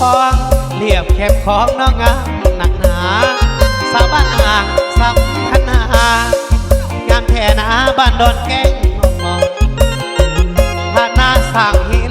ฟองเรียบแคบของน้องงามหนักหนาสาวบ้านอ่างสัมพันหางามแท่นาบ้านดอนแก้งมองมองฐานาสั่งหิ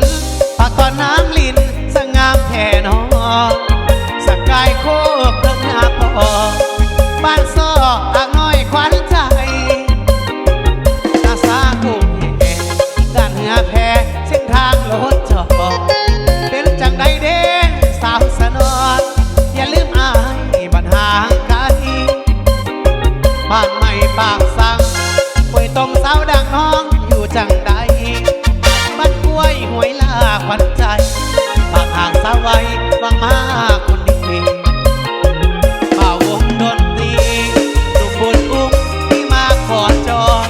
านใหม่ปากสังป่วยตรงสาวดังน้องอยู่จังใดบ้านกล้วยหวยลาขวัญใจปากห่างสาวไว้วังมาคนดีป่าวงดนตรีลูกบุญอุ้มที่มาขอจอง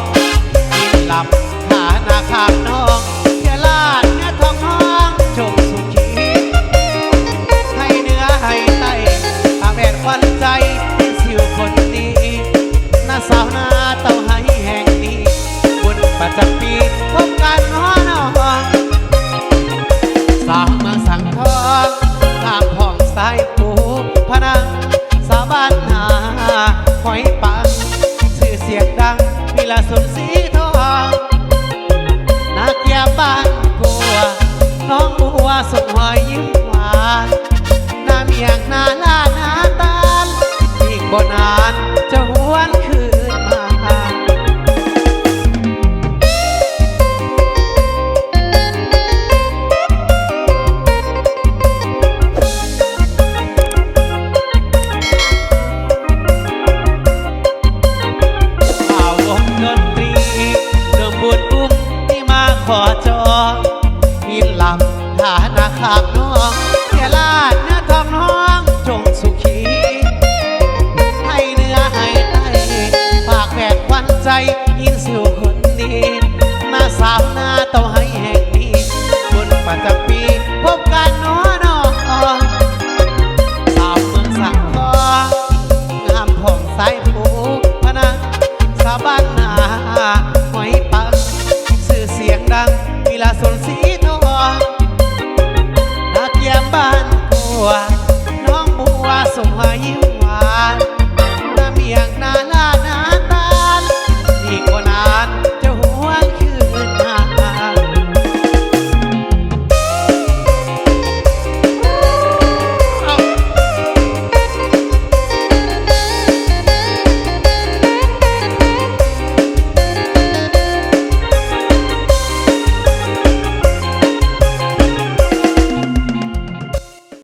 กินหลับฐานาคามน้องเยาลาดเนื้อทองน้องจงสุขีให้เนื้อให้ไตปากแดดควันใจที่สิวคน สาวนาเต้าให้แห่งนี้บุญประจำปีพบกันน้อน้องสาวเมืองสังทองตามห้องสายปูพนังสาบ้านหาหอยปังชื่อเสียงดังมีละสนสีทองนักเยาบ้าน ขอจองหินลำฐานาขามน้องเทียลาดเนื้อทองน้องจงสุขีให้เนื้อให้ไตฝากแผดควันใจยินสิวคนดีหน้าสาว